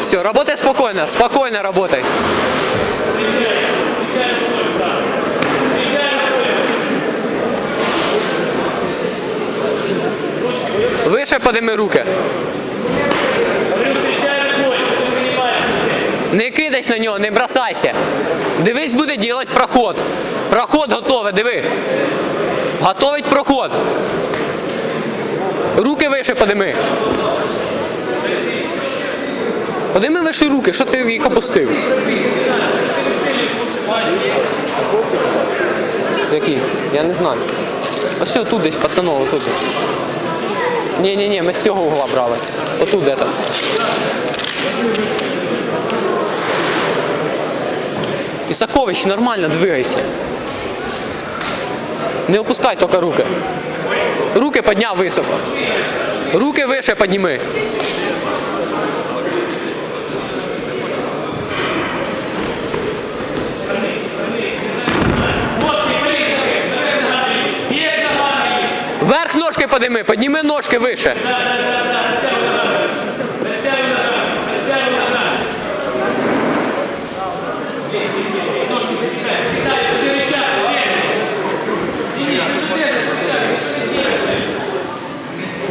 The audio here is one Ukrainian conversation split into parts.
Все, работай спокойно, спокойно работай. Выше подними руки. Не кидайся на нього, не бросайся. Дивись, буде робити проход. Проход готовий, диви. Готовить проход. Руки вище подими. Подими вище руки, що ти їх опустив? Які? Я не знаю. Ось що тут десь, пацанов, отут. Ні, ні, ми з цього угла брали. Отут де-то. Исакович, нормально двигайся. Не опускай только руки. Руки подняв високо. Руки вище підніми. Верх ножки подними, подніми ножки вище.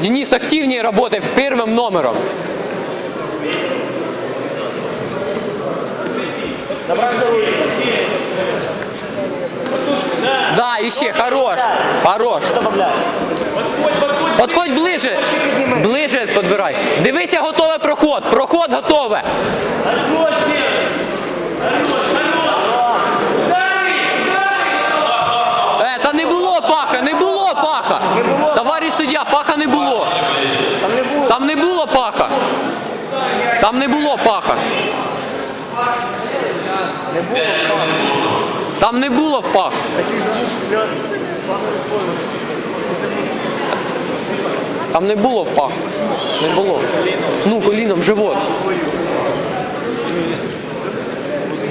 Денис активнее работай первым номером. Да, еще, хорош, хорош. Подходь ближе, ближе підбирайся. Дивися, готовий проход, проход готове. Е, та не було паха, не було паха. Товариш суддя, паха не було. Там не було паха. Там не було паха. Не було Там не було в пах. Там не було в пах. Не було. Ну, коліном живот.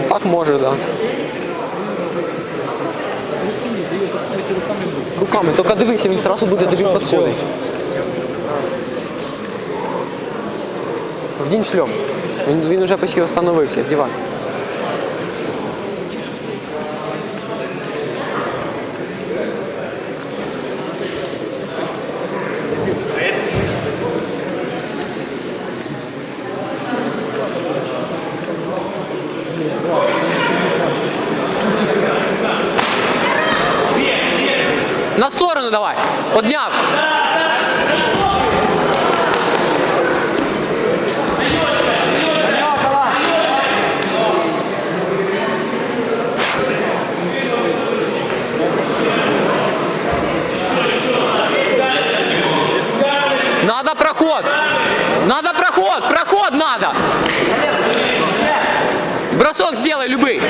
Так може, так. Да. Руками, тільки дивися, він одразу буде тобі підходити. Вдінь шльом. Він, він вже почти встановився, дівай. На сторону давай. Подняв. Надо проход. Проход надо. Бросок сделай любый.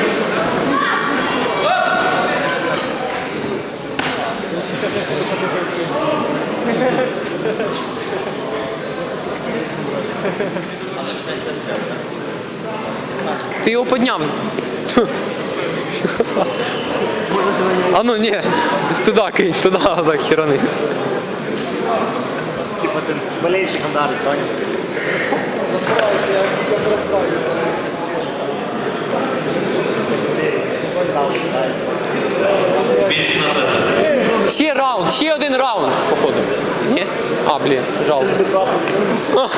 Ти його підняв. А ну ні, туди кинь, туди так херани. Це болельщикам дарить, понял? Бійці на центр. Ще раунд, ще один раунд, походу. Ні? А, блін, жалко.